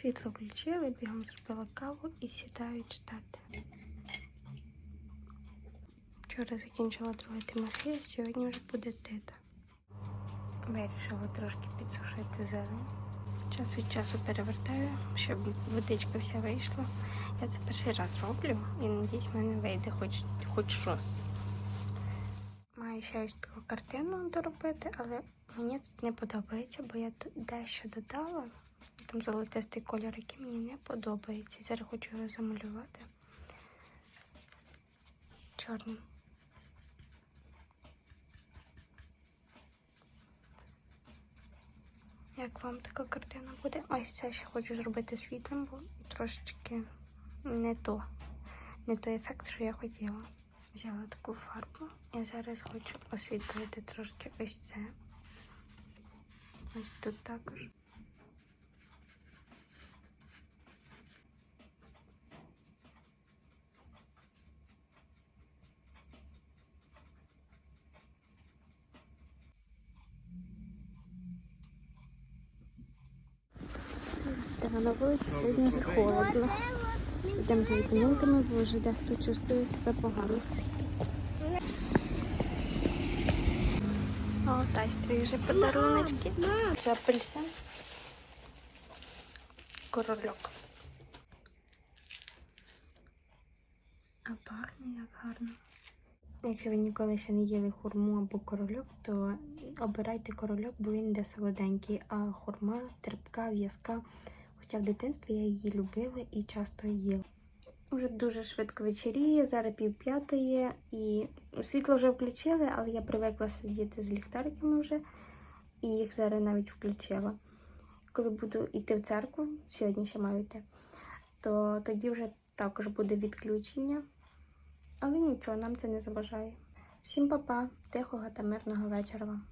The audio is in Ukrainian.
Світло включили, бігом зробила каву і сідаю читати. Вчора закінчила друге Тимофія, сьогодні вже буде тита. Вирішила трошки підсушити зелень. Час від часу перевертаю, щоб водичка вся вийшла. Я це перший раз роблю і надіюсь, в мене вийде хоч, хоч щось. Маю ще ось таку картину доробити, але мені тут не подобається, бо я дещо додала. Там золотистий кольор, який мені не подобається. Зараз хочу його замалювати чорним. Як вам така картина буде? Ось це ще хочу зробити світлим, бо трошечки не то. Не той ефект, що я хотіла. Взяла таку фарбу і зараз хочу освітлити трошки ось це. Ось тут також. Та на вулиці сьогодні вже холодно. Йдемо за вітамінками, бо вже дехто чувствує себе погано. О, Тастрі вже подаруночки. Це апельсин. Корольок. А пахне як гарно. Якщо ви ніколи ще не їли хурму або корольок, то обирайте корольок, бо він йде солоденький, а хурма терпка, в'язка. Хоча в дитинстві я її любила і часто їла. Уже дуже швидко вечеріє, зараз пів п'ятої, і світло вже включили, але я привикла сидіти з ліхтариками вже, і їх зараз навіть включила. Коли буду йти в церкву, сьогодні ще маю йти, то тоді вже також буде відключення. Але нічого, нам це не заважає. Всім па-па, тихого та мирного вечора вам.